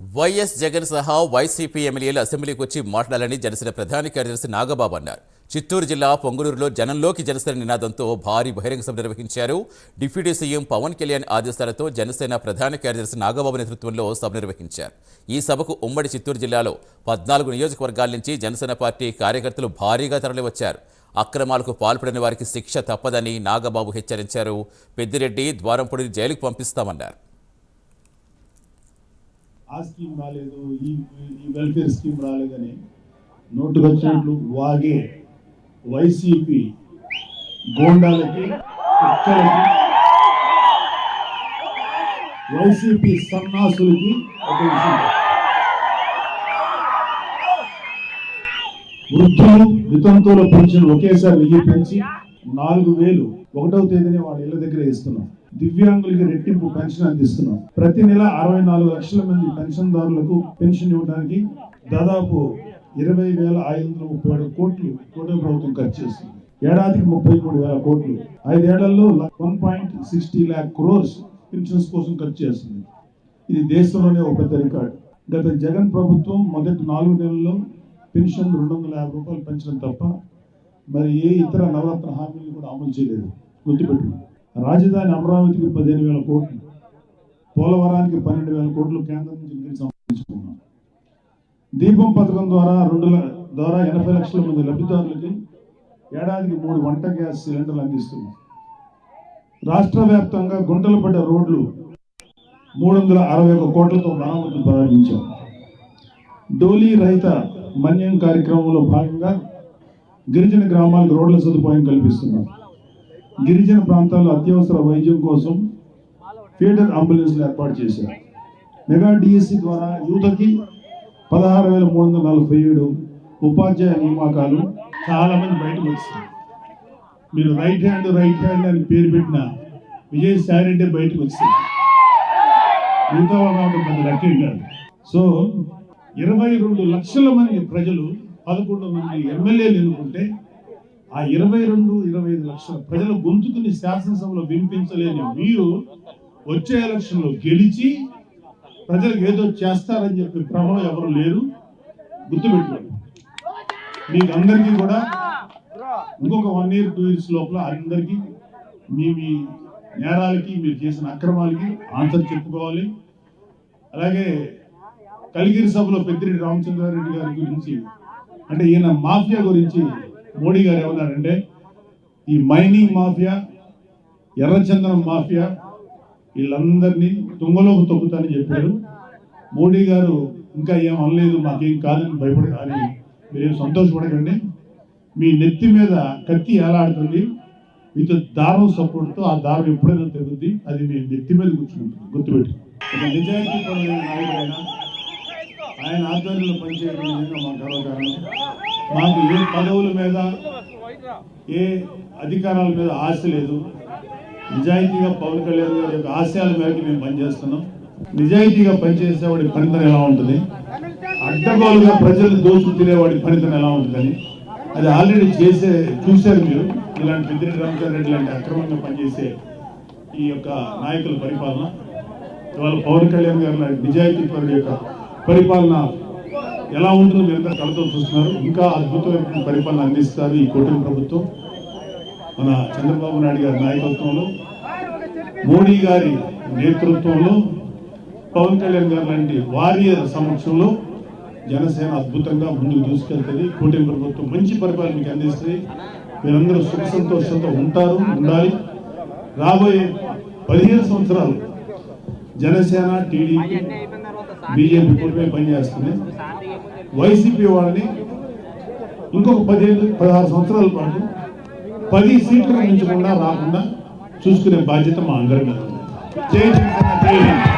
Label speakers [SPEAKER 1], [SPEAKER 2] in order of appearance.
[SPEAKER 1] YS Jagan సహా YCP ఎమ్మెల్యేలు అసెంబ్లీకి వచ్చి మాట్లాడాలని జనసేన ప్రధాన కార్యదర్శి నాగబాబు అన్నారు. చిత్తూరు జిల్లా పొంగునూరులో జనంలోకి జనసేన నినాదంతో భారీ బహిరంగ సభ నిర్వహించారు. డిప్యూటీ సీఎం పవన్ కళ్యాణ్ ఆదేశాలతో జనసేన ప్రధాన కార్యదర్శి నాగబాబు నేతృత్వంలో సభ నిర్వహించారు. ఈ సభకు ఉమ్మడి చిత్తూరు జిల్లాలో పద్నాలుగు నియోజకవర్గాల నుంచి జనసేన పార్టీ కార్యకర్తలు భారీగా తరలివచ్చారు. అక్రమాలకు పాల్పడిన వారికి శిక్ష తప్పదని నాగబాబు హెచ్చరించారు. పెద్దిరెడ్డి ద్వారంపొడిని జైలుకు పంపిస్తామన్నారు.
[SPEAKER 2] ఆ స్కీమ్ రాలేదు ఈ ఈ వెల్ఫేర్ స్కీమ్ రాలేదని నోటు వచ్చినట్లు వాగే వైసీపీ గోండాలకి కుక్కలకి వైసీపీ సన్నాసులకి ఒక విషయం. వృద్ధులు వితంతువుల పెన్షన్ ఒకేసారి వెయ్యి పెంచి నాలుగు వేలు ఒకటవ తేదీనే వాళ్ళ ఇళ్ళ దగ్గర ఇస్తున్నాం. దివ్యాంగులకి రెట్టింపు పెన్షన్ అందిస్తున్నాం. ప్రతి నెల అరవై నాలుగు లక్షల మంది పెన్షన్దారులకు పెన్షన్ ఇవ్వడానికి దాదాపు ఇరవై వేల ఐదు వందల ముప్పై ఏడు కోట్లు కూటమి ప్రభుత్వం ఖర్చు చేస్తుంది. ఏడాదికి ముప్పై మూడు వేల కోట్లు. ఐదేళ్ళలో one point sixty lakh crores pensions కోసం ఖర్చు చేస్తుంది. ఇది దేశంలోనే ఒక పెద్ద రికార్డు. గత జగన్ ప్రభుత్వం మొదటి నాలుగు నెలల్లో పెన్షన్ రెండు వందల యాభై రూపాయలు పెంచడం తప్ప మరి ఏ ఇతర నవరత్న హామీలు కూడా అమలు చేయలేదు. గుర్తుపెట్టు రాజధాని అమరావతికి పదిహేను వేల కోట్లు పోలవరానికి పన్నెండు వేల కోట్లు కేంద్రం నుంచి నిధులు సంపాదించుకున్నాం. దీపం పథకం ద్వారా రెండు ద్వారా ఎనభై లక్షల మంది లబ్ధిదారులకి ఏడాదికి మూడు వంట గ్యాస్ సిలిండర్లు అందిస్తున్నాం. రాష్ట్ర వ్యాప్తంగా గుంటలు పడ్డ రోడ్లు మూడు వందల అరవై ఒక కోట్లతో మరమ్మతులు ప్రారంభించాం. డోలీ రహిత మన్యం కార్యక్రమంలో భాగంగా గిరిజన గ్రామాలకు రోడ్ల సదుపాయం కల్పిస్తున్నాం. గిరిజన ప్రాంతాల్లో అత్యవసర వైద్యం కోసం ఫీడర్ అంబులెన్స్లు ఏర్పాటు చేశారు. మెగా డిఎస్సి ద్వారా యువతకి పదహారు వేల మూడు వందల నలభై ఏడు ఉపాధ్యాయ నియామకాలు చాలా మంది బయటకు వచ్చారు. మీరు రైట్ హ్యాండ్ రైట్ హ్యాండ్ అని పేరు పెట్టిన విజయసాయి రెడ్డి బయటకు వచ్చింది మిగతా వాళ్ళు పెద్ద లెక్కే కాదు సో ఇరవై రెండు లక్షల మంది ప్రజలు పదకొండు మంది ఎమ్మెల్యేలు ఎన్నుకుంటే ఆ ఇరవై రెండు ఇరవై ఐదు లక్షల ప్రజల గొంతుకుని శాసనసభలో వినిపించలేని మీరు వచ్చే ఎలక్షన్లో గెలిచి ప్రజలకు ఏదో చేస్తారని చెప్పి భ్రమలో ఎవరు లేరు. గుర్తుపెట్టుకోండి. మీకు అందరికీ కూడా ఇంకొక వన్ ఇయర్ టూ ఇయర్స్ లోపల అందరికీ మీ మీ నేరాలకి మీరు చేసిన అక్రమాలకి ఆన్సర్ చెప్పుకోవాలి. అలాగే కలిగిరి సభలో పెద్దిరెడ్డి రామచంద్రారెడ్డి గారి గురించి అంటే ఈయన మాఫియా గురించి మోడీ గారు ఏమన్నారంటే ఈ మైనింగ్ మాఫియా ఎర్రచందనం మాఫియా వీళ్ళందరినీ తుంగలోకి తొక్కుతానని చెప్పారు. మోడీ గారు ఇంకా ఏం అనలేదు మాకేం కాదని భయపడ అని మీరేం సంతోషపడకండి. మీ నెత్తి మీద కత్తి ఏలాడుతుంది మీతో దారం సపోర్ట్తో ఆ దారం ఎప్పుడైనా తెగుద్ది అది మీ నెత్తి మీద కూర్చుంటుంది గుర్తుపెట్టి ఒక నిజాయితీ పరులైన నాయకుడైన ఆయన ఆధ్వర్యంలో పనిచేయడం నిజంగా మా గర్వకారణం. మాకు ఏ పదవుల మీద ఏ అధికారాల మీద ఆశ లేదు. నిజాయితీగా పవన్ కళ్యాణ్ గారి యొక్క ఆశయాల మేరకు మేము పనిచేస్తున్నాం. నిజాయితీగా పనిచేసేవాడి పనితనం ఎలా ఉంటుంది? అడ్డగోలుగా ప్రజలు దోచుకు తినేవాడి పనితనం ఎలా ఉంటుందని. అది ఆల్రెడీ చేసే చూశారు మీరు. ఇలాంటి పెద్దిరెడ్డి రామచంద్ర రెడ్డి లాంటి అక్రమంగా పనిచేసే ఈ యొక్క నాయకుల పరిపాలన ఇవాళ పవన్ కళ్యాణ్ గారి లాంటి నిజాయితీ పరుడి యొక్క పరిపాలన ఎలా ఉంటుందో మీరంతా కలతో చూస్తున్నారు. ఇంకా అద్భుతమైన పరిపాలన అందిస్తారు ఈ కూటమి ప్రభుత్వం. మన చంద్రబాబు నాయుడు గారి నాయకత్వంలో మోడీ గారి నేతృత్వంలో పవన్ కళ్యాణ్ గారు లాంటి వారియర్ సమక్షంలో జనసేన అద్భుతంగా ముందుకు దూసుకెళ్తుంది. కూటమి ప్రభుత్వం మంచి పరిపాలన మీకు అందిస్తుంది. మీరందరూ సుఖ సంతోషంతో ఉంటారు ఉండాలి. రాబోయే పదిహేను సంవత్సరాలు జనసేన టీడీపీ బీజేపీ కూటమి పనిచేస్తుంది వైసీపీ వాళ్ళని ఇంకొక పదిహేను పదహారు సంవత్సరాల పాటు పది సీట్లు మించకుండా రాకుండా చూసుకునే బాధ్యత మా అందరి మీద ఉంది. జై జనసేన జై హింద్.